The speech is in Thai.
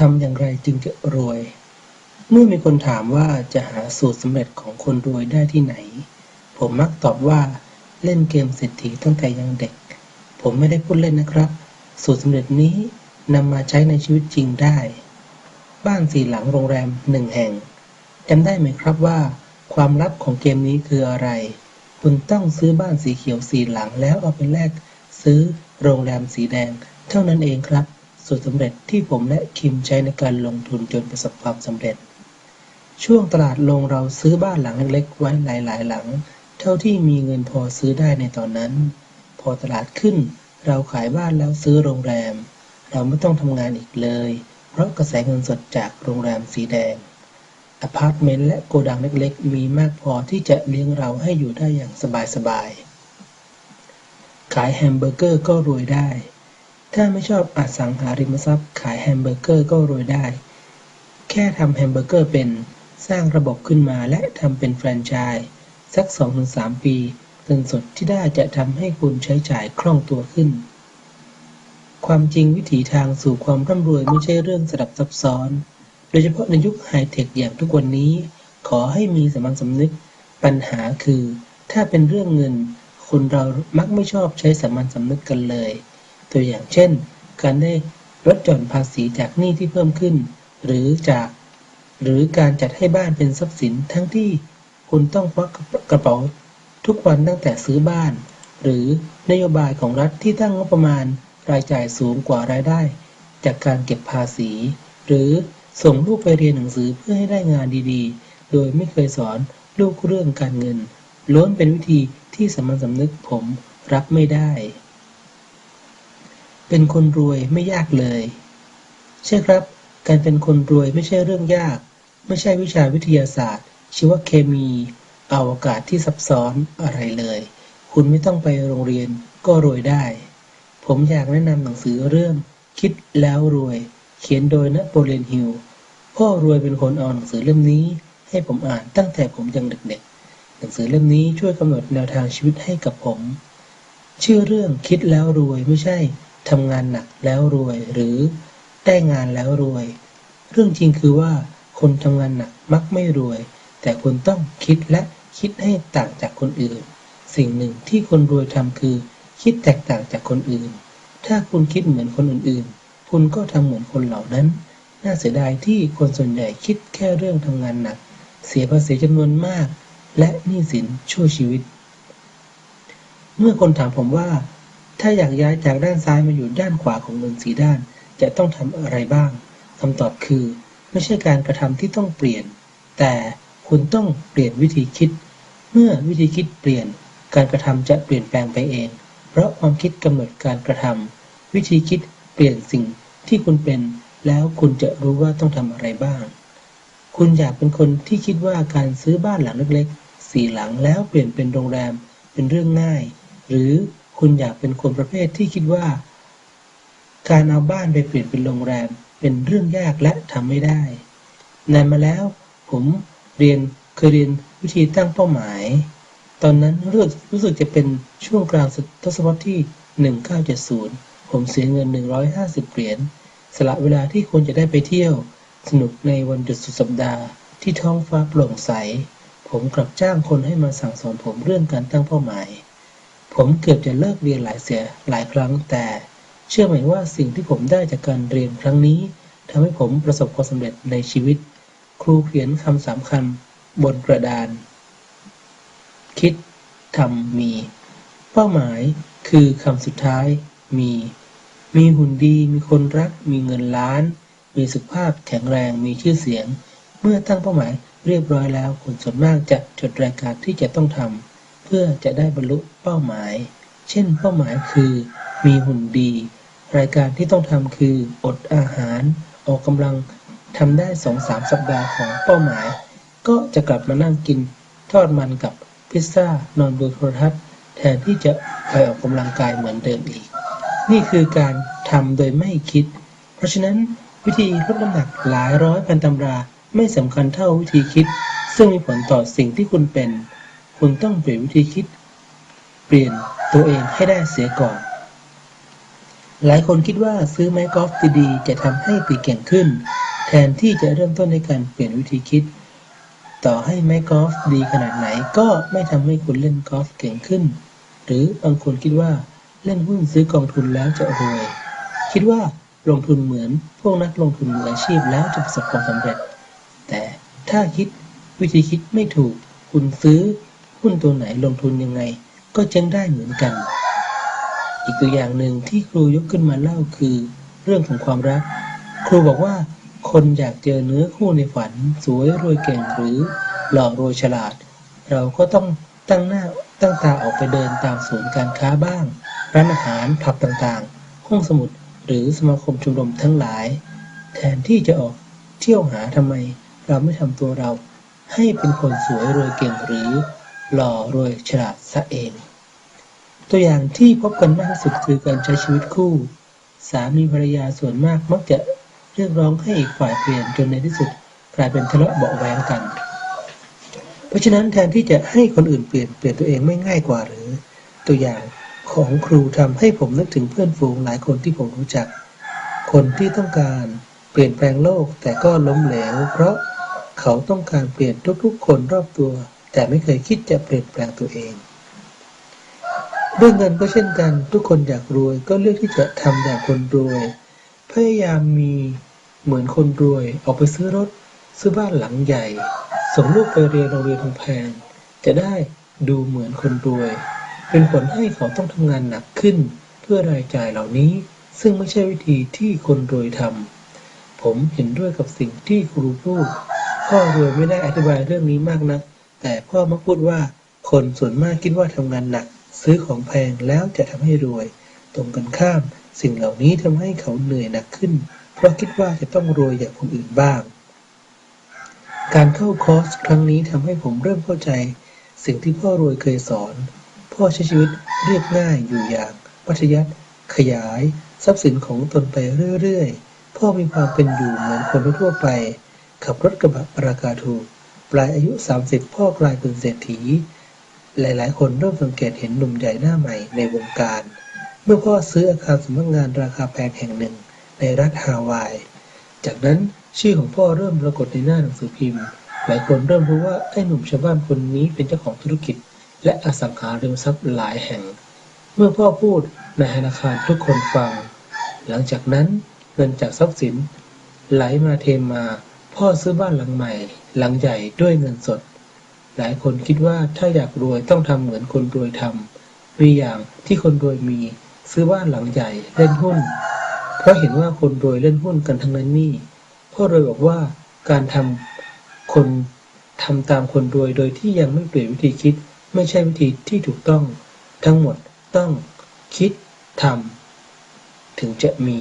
ทำอย่างไรจึงจะรวย เมื่อมีคนถามว่าจะหาสูตรสำเร็จของคนรวยได้ที่ไหน ผมมักตอบว่าเล่นเกมเศรษฐีตั้งแต่ยังเด็ก ผมไม่ได้พูดเล่นนะครับ สูตรสำเร็จนี้นำมาใช้ในชีวิตจริงได้ บ้านสี่หลังโรงแรมหนึ่งแห่งจำได้ไหมครับว่า ความลับของเกมนี้คืออะไร คุณต้องซื้อบ้านสีเขียวสี่หลังแล้วเอาไปแลกซื้อโรงแรมสีแดง เท่านั้นเองครับ สูตรสำเร็จที่ผมและคิมใช้ในการลงทุนจนประสบความสำเร็จ ช่วงตลาดลงเราซื้อบ้านหลังเล็กๆไว้หลายๆ หลัง เท่าที่มีเงินพอซื้อได้ในตอนนั้น พอตลาดขึ้น เราขายบ้านแล้วซื้อโรงแรม เราไม่ต้องทำงานอีกเลย เพราะกระแสเงินสดจากโรงแรมสีแดงอพาร์ตเมนต์และโกดังเล็กๆ มีมากพอที่จะเลี้ยงเราให้อยู่ได้อย่างสบายๆ ขายแฮมเบอร์เกอร์ก็รวยได้ ถ้าไม่ชอบอสังหาริมทรัพย์ขายแฮมเบอร์เกอร์ก็รวยได้ แค่ทำแฮมเบอร์เกอร์เป็น สร้างระบบขึ้นมาและทำเป็นแฟรนไชส์สัก 2-3 ปีเงินสดที่ได้จะทำให้คุณใช้จ่ายคล่องตัวขึ้น ความจริงวิถีทางสู่ความร่ำรวยไม่ใช่เรื่องสลับซับซ้อน โดยเฉพาะในยุคไฮเทคอย่างทุกวันนี้ ขอให้มีสมัญสำนึก ปัญหาคือ ถ้าเป็นเรื่องเงิน คนเรามักไม่ชอบใช้สมัญสำนึกกันเลย ตัวอย่างเช่น การได้ลดหย่อนภาษีจากหนี้ที่เพิ่มขึ้น หรือจาก หรือการจัดให้บ้านเป็นทรัพย์สินทั้งที่คุณต้องควักกระเป๋าทุกวันตั้งแต่ซื้อบ้าน หรือนโยบายของรัฐที่ตั้งงบประมาณรายจ่ายสูงกว่ารายได้ จากการเก็บภาษี หรือส่งลูกไปเรียนหนังสือเพื่อให้ได้งานดีๆ โดยไม่เคยสอนลูกเรื่องการเงิน ล้วนเป็นวิธีที่สามัญสำนึกผมรับไม่ได้ เป็นคนรวยไม่ยากเลย ใช่ครับ การเป็นคนรวยไม่ใช่เรื่องยาก ไม่ใช่วิชาวิทยาศาสตร์ ชีวเคมีอวกาศที่ซับซ้อนอะไรเลย คุณไม่ต้องไปโรงเรียนก็รวยได้ ผมอยากแนะนำหนังสือเรื่อง คิดแล้วรวย เขียนโดยนโปเลียนฮิลพ่อรวยเป็นคนเอาหนังสือเล่มนี้ ให้ผมอ่านตั้งแต่ผมยังเด็กๆ หนังสือเล่มนี้ช่วยกำหนดแนวทางชีวิตให้กับผม ชื่อเรื่องคิดแล้วรวยไม่ใช่ ทำงานหนักแล้วรวย หรือได้งานแล้วรวย เรื่องจริงคือว่าคนทำงานหนักมักไม่รวย แต่คุณต้องคิดและคิดให้ต่างจากคนอื่น สิ่งหนึ่งที่คนรวยทำคือ คิดแตกต่างจากคนอื่น ถ้าคุณคิดเหมือนคนอื่นๆ คุณก็ทำเหมือนคนเหล่านั้น น่าเสียดายที่คนส่วนใหญ่คิดแค่เรื่องทำงานหนัก เสียภาษีจำนวนมาก และหนี้สินชั่วชีวิต เมื่อคนถามผมว่า ถ้าอยากย้ายจากด้านซ้ายมาอยู่ด้านขวาของเงินสีด้าน จะต้องทำอะไรบ้างคำตอบคือ ไม่ใช่การกระทำที่ต้องเปลี่ยน แต่คุณต้องเปลี่ยนวิธีคิด เมื่อวิธีคิดเปลี่ยน การกระทำจะเปลี่ยนแปลงไปเอง เพราะความคิดกำหนดการกระทำวิธีคิดเปลี่ยนสิ่งที่คุณเป็น แล้วคุณจะรู้ว่าต้องทำอะไรบ้าง คุณอยากเป็นคนที่คิดว่าการซื้อบ้านหลังเล็กๆสี่หลังแล้วเปลี่ยนเป็นโรงแรมเป็นเรื่องง่าย หรือ คุณอยากเป็นคนประเภทที่คิดว่า การเอาบ้านไปเปลี่ยนเป็นโรงแรม เป็นเรื่องยากและทำไม่ได้นานมาแล้วผมเรียนเคยเรียนวิธีตั้งเป้าหมาย ตอนนั้นรู้สึกรู้สึกจะเป็นช่วงกลางทศวรรษที่ 1970 ผมเสียเงิน 150 เหรียญสละเวลาที่ควรจะได้ไปเที่ยว สนุกในวันหยุดสุดสัปดาห์ที่ท้องฟ้าโปร่งใส ผมกลับจ้างคนให้มาสั่งสอนผมเรื่องการตั้งเป้าหมาย ผมเกือบจะเลิกเรียนหลายเสียหลายครั้ง แต่เชื่อไหมว่าสิ่งที่ผมได้จากการเรียนครั้งนี้ทำให้ผมประสบความสำเร็จในชีวิต ครูเขียนคำสามคำบนกระดาน คิดทำมี เป้าหมายคือคำสุดท้ายมี มีหุ่นดี มีคนรัก มีเงินล้าน มีสุขภาพแข็งแรง มีชื่อเสียง เมื่อตั้งเป้าหมายเรียบร้อยแล้วคนส่วนมากจะจดรายการที่จะต้องทำ พื่อจะได้บรรลุเป้าหมาย เช่น เป้าหมายคือ มีหุ่นดี รายการที่ต้องทำคือ อดอาหาร ออกกำลังทำได้สองสามสัปดาห์ของเป้าหมาย ก็จะกลับมานั่งกิน ทอดมันกับพิซซ่านอนดูโทรทัศน์ แทนที่จะไปออกกำลังกายเหมือนเดิมอีก นี่คือการทำโดยไม่คิด เพราะฉะนั้นวิธีลดน้ำหนักหลายร้อยพันตำราไม่สำคัญเท่าวิธีคิด ซึ่งมีผลต่อสิ่งที่คุณเป็น คุณต้องเปลี่ยนวิธีคิด เปลี่ยนตัวเองให้ได้เสียก่อน หลายคนคิดว่าซื้อไม้กอล์ฟดีๆจะทำให้ตีเก่งขึ้น แทนที่จะเริ่มต้นในการเปลี่ยนวิธีคิด ต่อให้ไม้กอล์ฟดีขนาดไหนก็ไม่ทำให้คุณเล่นกอล์ฟเก่งขึ้น หรือบางคนคิดว่าเล่นหุ้นซื้อกองทุนแล้วจะรวย คิดว่าลงทุนเหมือนพวกนักลงทุนมืออาชีพแล้วจะประสบความสำเร็จ แต่ถ้าคิดวิธีคิดไม่ถูกคุณซื้อ หุ้นตัวไหนลงทุนยังไง ก็เจ๊งได้เหมือนกัน อีกตัวอย่างหนึ่งที่ครูยกขึ้นมาเล่าคือ เรื่องของความรัก ครูบอกว่า คนอยากเจอเนื้อคู่ในฝัน สวยรวยเก่งหรือหล่อรวยฉลาด เราก็ต้องตั้งหน้าตั้งตาออกไปเดินตามศูนย์การค้าบ้างร้านอาหารผับต่างๆ ห้องสมุดหรือสมาคมชมรมทั้งหลาย แทนที่จะออกเที่ยวหาทำไม เราไม่ทำตัวเรา ให้เป็นคนสวยรวยเก่งหรือ หล่อรวยฉลาดซะเอง ตัวอย่างที่พบกันมากที่สุดคือการใช้ชีวิตคู่ สามีภรรยาส่วนมากมักจะเรียกร้องให้อีกฝ่ายเปลี่ยนจนในที่สุดกลายเป็นทะเลาะเบาะแวงกัน เพราะฉะนั้นแทนที่จะให้คนอื่นเปลี่ยนเปลี่ยนตัวเองไม่ง่ายกว่าหรือ ตัวอย่างของครูทำให้ผมนึกถึงเพื่อนฝูงหลายคนที่ผมรู้จัก คนที่ต้องการเปลี่ยนแปลงโลกแต่ก็ล้มเหลว เพราะเขาต้องการเปลี่ยนทุกๆคนรอบตัว แต่ไม่เคยคิดจะเปลี่ยนแปลงตัวเอง เรื่องเงินก็เช่นกัน ทุกคนอยากรวยก็เลือกที่จะทำอย่างคนรวย พยายามมีเหมือนคนรวยออกไปซื้อรถ ซื้อบ้านหลังใหญ่ ส่งลูกไปเรียนโรงเรียนแพงจะได้ดูเหมือนคนรวย เป็นผลให้เขาต้องทำงานหนักขึ้น เพื่อรายจ่ายเหล่านี้ ซึ่งไม่ใช่วิธีที่คนรวยทำผมเห็นด้วยกับสิ่งที่ครูพูดพ่อรวยไม่ได้อธิบายเรื่องนี้มากนัก แต่พ่อมักพูดว่า คนส่วนมากคิดว่าทำงานหนัก ซื้อของแพงแล้วจะทำให้รวย ตรงกันข้าม สิ่งเหล่านี้ทำให้เขาเหนื่อยหนักขึ้น เพราะคิดว่าจะต้องรวยอย่างคนอื่นบ้าง การเข้าคอร์สครั้งนี้ทำให้ผมเริ่มเข้าใจ สิ่งที่พ่อรวยเคยสอน พ่อใช้ชีวิตเรียบง่ายอยู่อย่างมัธยัติขยายทรัพย์สินของตนไปเรื่อยๆ พ่อมีความเป็นอยู่เหมือนคนทั่วไป ขับรถกระบะราคาถูก ปลายอายุ 30 พ่อกลายเป็นเศรษฐี หลายๆ คนเริ่มสังเกตเห็นหนุ่มใหญ่หน้าใหม่ในวงการ เมื่อพ่อซื้ออาคารสำนักงานราคาแพงแห่งหนึ่งในรัฐฮาวาย จากนั้นชื่อของพ่อเริ่มปรากฏในหน้าหนังสือพิมพ์ หลายคนเริ่มรู้ว่าไอ้หนุ่มชาวบ้านคนนี้เป็นเจ้าของธุรกิจ และอสังหาริมทรัพย์หลายแห่ง เมื่อพ่อพูดในธนาคารทุกคนฟัง หลังจากนั้นเงินจากทรัพย์สินไหลมาเทมา พ่อซื้อบ้านหลังใหม่ หลังใหญ่ด้วยเงินสด หลายคนคิดว่าถ้าอยากรวยต้องทำเหมือนคนรวยทำมีอย่างที่คนรวยมีซื้อบ้านหลังใหญ่เล่นหุ้น เพราะเห็นว่าคนรวยเล่นหุ้นกันทั้งนั้นนี่ พ่อรวยบอกว่าการทำคนทำตามคนรวยโดยที่ยังไม่เปลี่ยนวิธีคิด ไม่ใช่วิธีที่ถูกต้อง ทั้งหมดต้องคิดทำถึงจะมี